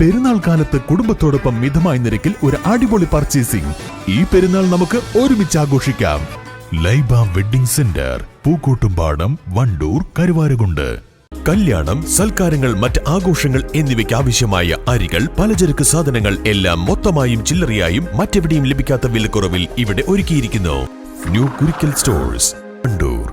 പെരുന്നാൾ കാലത്ത് കുടുംബത്തോടൊപ്പം മിതമായ നിരക്കിൽ ഒരു അടിപൊളി പർച്ചേസിംഗ് ഈ പെരുന്നാൾ നമുക്ക് ഒരുമിച്ച് ആഘോഷിക്കാം. Laiba wedding centre Pookkottumpadam Wandoor Karuvarakundu. കല്യാണം സൽക്കാരങ്ങൾ മറ്റ് ആഘോഷങ്ങൾ എന്നിവയ്ക്ക് ആവശ്യമായ അരികൾ പലചരക്ക് സാധനങ്ങൾ എല്ലാം മൊത്തമായും ചില്ലറയായും മറ്റെവിടെയും ലഭിക്കാത്ത വിലക്കുറവിൽ ഇവിടെ ഒരുക്കിയിരിക്കുന്നു. New Kurikkal stores Wandoor.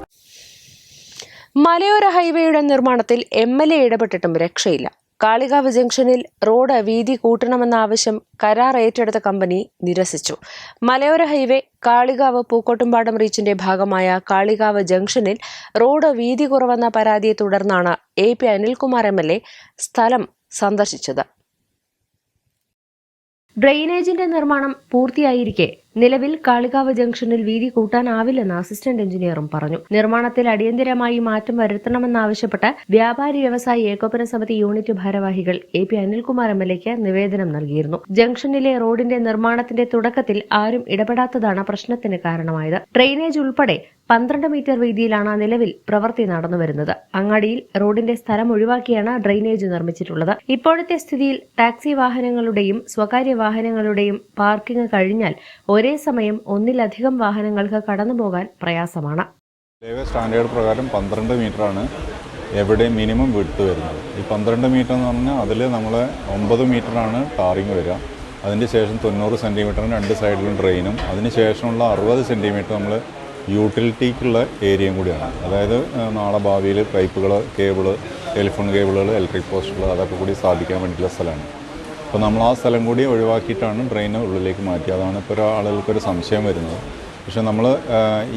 മലയോര ഹൈവേയുടെ നിർമ്മാണത്തിൽ എം എൽ എ ഇടപെട്ടിട്ടും രക്ഷയില്ല. കാളികാവ് ജംഗ്ഷനിൽ റോഡ് വീതി കൂട്ടണമെന്ന ആവശ്യം കരാർ ഏറ്റെടുത്ത കമ്പനി നിരസിച്ചു. മലയോര ഹൈവേ കാളികാവ് പൂക്കോട്ടുംപാടം റീച്ചിന്റെ ഭാഗമായ കാളികാവ് ജംഗ്ഷനിൽ റോഡ് വീതി കുറവെന്ന പരാതിയെ തുടർന്നാണ് A P Anilkumar M L A സ്ഥലം സന്ദർശിച്ചത്. ഡ്രെയിനേജിന്റെ നിർമ്മാണം പൂർത്തിയായിരിക്കെ നിലവിൽ കാളികാവ് ജംഗ്ഷനിൽ വീതി കൂട്ടാനാവില്ലെന്ന് അസിസ്റ്റന്റ് എഞ്ചിനീയറും പറഞ്ഞു. നിർമ്മാണത്തിൽ അടിയന്തരമായി മാറ്റം വരുത്തണമെന്നാവശ്യപ്പെട്ട് വ്യാപാരി വ്യവസായി ഏകോപന സമിതി യൂണിറ്റ് ഭാരവാഹികൾ A P Anilkumar M L എക്ക് നിവേദനം നൽകിയിരുന്നു. ജംഗ്ഷനിലെ റോഡിന്റെ നിർമ്മാണത്തിന്റെ തുടക്കത്തിൽ ആരും ഇടപെടാത്തതാണ് പ്രശ്നത്തിന് കാരണമായത്. ഡ്രെയിനേജ് ഉൾപ്പെടെ പന്ത്രണ്ട് മീറ്റർ വീതിയിലാണ് നിലവിൽ പ്രവൃത്തി നടന്നുവരുന്നത്. അങ്ങാടിയിൽ റോഡിന്റെ സ്ഥലം ഒഴിവാക്കിയാണ് ഡ്രെയിനേജ് നിർമ്മിച്ചിട്ടുള്ളത്. ഇപ്പോഴത്തെ സ്ഥിതിയിൽ ടാക്സി വാഹനങ്ങളുടെയും സ്വകാര്യ വാഹനങ്ങളുടെയും പാർക്കിംഗ് കഴിഞ്ഞാൽ ഒരേ സമയം ഒന്നിലധികം വാഹനങ്ങൾക്ക് കടന്നുപോകാൻ പ്രയാസമാണ്. സ്റ്റാൻഡേർഡ് പ്രകാരം പന്ത്രണ്ട് ആണ്. എവിടെ മിനിമം വിട്ട് വരുന്നത്. ഈ പന്ത്രണ്ട് മീറ്റർ എന്ന് പറഞ്ഞാൽ അതിൽ നമ്മൾ ഒമ്പത് ആണ് ടാറിങ് വരിക. അതിന് ശേഷം തൊണ്ണൂറ് സെന്റിമീറ്ററിന് രണ്ട് സൈഡിലും ഡ്രെയിനും. അതിന് ശേഷമുള്ള അറുപത് സെന്റിമീറ്റർ നമ്മൾ യൂട്ടിലിറ്റിക്കുള്ള ഏരിയയും കൂടിയാണ്. അതായത് നാളെ ഭാവിയിൽ പൈപ്പുകൾ കേബിൾ ടെലിഫോൺ കേബിളുകൾ ഇലക്ട്രിക് പോസ്റ്റുകൾ അതൊക്കെ കൂടി സ്ഥാപിക്കാൻ വേണ്ടിയിട്ടുള്ള സ്ഥലമാണ്. അപ്പോൾ നമ്മൾ ആ സ്ഥലം കൂടി ഒഴിവാക്കിയിട്ടാണ് ഡ്രെയിന് ഉള്ളിലേക്ക് മാറ്റി അതാണ് ഇപ്പോൾ ഒരാളുകൾക്കൊരു സംശയം വരുന്നത്. പക്ഷേ നമ്മൾ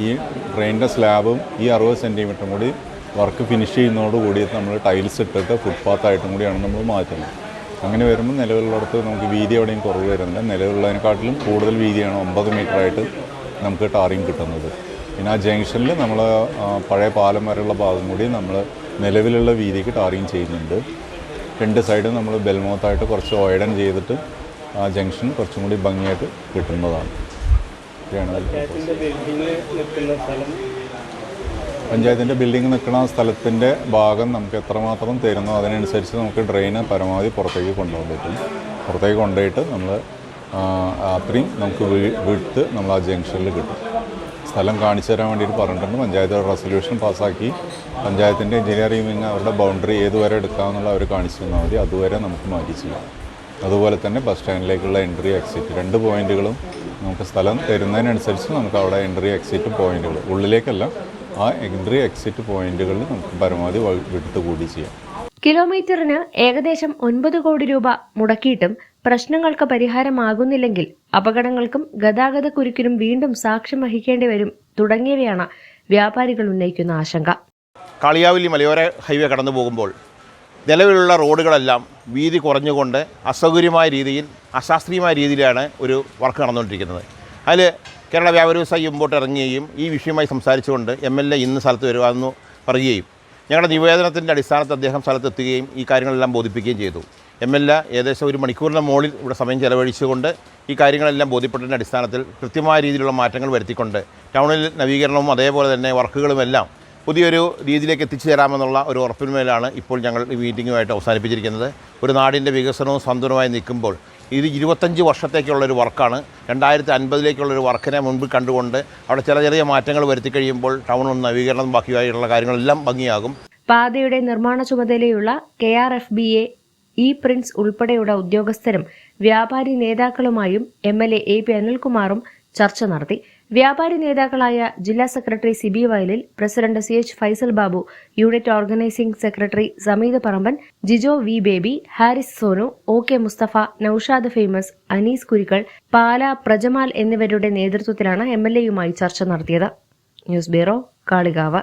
ഈ ഡ്രെയിനിന്റെ സ്ലാബും ഈ അറുപത് സെന്റിമീറ്ററും കൂടി വർക്ക് ഫിനിഷ് ചെയ്യുന്നതോടുകൂടി നമ്മൾ ടൈൽസ് ഇട്ടിട്ട് ഫുട്പാത്തായിട്ടും കൂടിയാണ് നമ്മൾ മാറ്റുന്നത്. അങ്ങനെ വരുമ്പോൾ നിലവിലുള്ളിടത്ത് നമുക്ക് വീതി എവിടെയും കുറവ് വരുന്നില്ല. നിലവിലുള്ളതിനെക്കാട്ടിലും കൂടുതൽ വീതിയാണ് ഒമ്പത് മീറ്ററായിട്ട് നമുക്ക് ടാറിങ് കിട്ടുന്നത്. പിന്നെ ആ ജംഗ്ഷനിൽ നമ്മൾ പഴയ പാലം വരെയുള്ള ഭാഗം കൂടി നമ്മൾ നിലവിലുള്ള വീതിക്ക് ടാറിങ് ചെയ്യുന്നുണ്ട്. രണ്ട് സൈഡും നമ്മൾ ബെൽമോത്തായിട്ട് കുറച്ച് ഓയിഡൻ ചെയ്തിട്ട് ആ ജംഗ്ഷൻ കുറച്ചും കൂടി ഭംഗിയായിട്ട് കിട്ടുന്നതാണ്. പഞ്ചായത്തിന്റെ ബിൽഡിംഗ് നിൽക്കുന്ന സ്ഥലത്തിന്റെ ഭാഗം നമുക്ക് എത്രമാത്രം തരുന്നോ അതിനനുസരിച്ച് നമുക്ക് ഡ്രെയിന് പരമാവധി പുറത്തേക്ക് കൊണ്ടുപോകാൻ പറ്റും. പുറത്തേക്ക് കൊണ്ടുപോയിട്ട് നമ്മൾ അത്രയും നമുക്ക് വീ- വിട്ട് നമ്മൾ ആ ജംഗ്ഷനിൽ കിട്ടും. സ്ഥലം കാണിച്ചു തരാൻ വേണ്ടിയിട്ട് പറഞ്ഞിട്ടുണ്ട്. പഞ്ചായത്ത് റെസൊല്യൂഷൻ പാസ്സാക്കി. പഞ്ചായത്തിന്റെ എഞ്ചിനീയറിംഗ് വിങ് അവരുടെ ബൗണ്ടറി ഏതുവരെ എടുക്കാമെന്നുള്ള അവർ കാണിച്ചു തന്നാൽ മതി. അതുവരെ നമുക്ക് മാറ്റി ചെയ്യാം. അതുപോലെ തന്നെ ബസ് സ്റ്റാൻഡിലേക്കുള്ള എൻട്രി എക്സിറ്റ് രണ്ട് പോയിന്റുകളും നമുക്ക് സ്ഥലം തരുന്നതിനനുസരിച്ച് നമുക്ക് അവിടെ എൻട്രി എക്സിറ്റ് പോയിന്റുകൾ ഉള്ളിലേക്കല്ല ആ എൻട്രി എക്സിറ്റ് പോയിന്റുകളിൽ നമുക്ക് പരമാവധി വിട്ടു കൂടി ചെയ്യാം. കിലോമീറ്ററിന് ഏകദേശം ഒൻപത് കോടി രൂപ മുടക്കിയിട്ടും പ്രശ്നങ്ങൾക്ക് പരിഹാരമാകുന്നില്ലെങ്കിൽ അപകടങ്ങൾക്കും ഗതാഗത കുരുക്കിനും വീണ്ടും സാക്ഷ്യം വഹിക്കേണ്ടി വരും തുടങ്ങിയവയാണ് വ്യാപാരികൾ ഉന്നയിക്കുന്ന ആശങ്ക. കാളിയാവലി മലയോര ഹൈവേ കടന്നു പോകുമ്പോൾ നിലവിലുള്ള റോഡുകളെല്ലാം വീതി കുറഞ്ഞുകൊണ്ട് അസൗകര്യമായ രീതിയിൽ അശാസ്ത്രീയമായ രീതിയിലാണ് ഒരു വർക്ക് നടന്നുകൊണ്ടിരിക്കുന്നത്. അതിൽ കേരള വ്യാപാര വ്യവസായി മുമ്പോട്ട് ഇറങ്ങുകയും ഈ വിഷയമായി സംസാരിച്ചുകൊണ്ട് എം എൽ എ ഇന്ന് സ്ഥലത്ത് വരുവാമെന്ന് പറയുകയും ഞങ്ങളുടെ നിവേദനത്തിന്റെ അടിസ്ഥാനത്തിൽ അദ്ദേഹം സ്ഥലത്തെത്തുകയും ഈ കാര്യങ്ങളെല്ലാം ബോധിപ്പിക്കുകയും ചെയ്തു. എം എൽ എ ഏകദേശം ഒരു മണിക്കൂറിന് മുകളിൽ ഇവിടെ സമയം ചെലവഴിച്ചുകൊണ്ട് ഈ കാര്യങ്ങളെല്ലാം ബോധ്യപ്പെട്ടതിന്റെ അടിസ്ഥാനത്തിൽ കൃത്യമായ രീതിയിലുള്ള മാറ്റങ്ങൾ വരുത്തിക്കൊണ്ട് ടൗണിൽ നവീകരണവും അതേപോലെ തന്നെ വർക്കുകളുമെല്ലാം പുതിയൊരു രീതിയിലേക്ക് എത്തിച്ചു തരാമെന്നുള്ള ഒരു ഉറപ്പിന്മേലാണ് ഇപ്പോൾ ഞങ്ങൾ ഈ മീറ്റിങ്ങുമായിട്ട് അവസാനിപ്പിച്ചിരിക്കുന്നത്. ഒരു നാടിന്റെ വികസനവും സന്തുലനമായി നിൽക്കുമ്പോൾ ഇത് ഇരുപത്തഞ്ച് വർഷത്തേക്കുള്ളൊരു വർക്കാണ്. രണ്ടായിരത്തി അൻപതിലേക്കുള്ളൊരു വർക്കിനെ മുൻപ് കണ്ടുകൊണ്ട് അവിടെ ചില ചെറിയ മാറ്റങ്ങൾ വരുത്തി കഴിയുമ്പോൾ ടൗണും നവീകരണം ബാക്കിയായിട്ടുള്ള കാര്യങ്ങളെല്ലാം ഭംഗിയാകും. പാതയുടെ നിർമ്മാണ ചുമതലയുള്ള K R F B A E Prince ഉൾപ്പെടെയുള്ള ഉദ്യോഗസ്ഥരും വ്യാപാരി നേതാക്കളുമായും M L A A P അനിൽകുമാറും ചർച്ച നടത്തി. വ്യാപാരി നേതാക്കളായ ജില്ലാ secretary Siby Vayalil president C H Faisal Babu unit organising secretary Sameed Paramban Jijo V Baby Haris Sonu O K Musthafa Noushad famous Anees Kurikkal Pala പ്രജമാൽ എന്നിവരുടെ നേതൃത്വത്തിലാണ് M L എയുമായി ചർച്ച നടത്തിയത്. News bureau Kalikavu.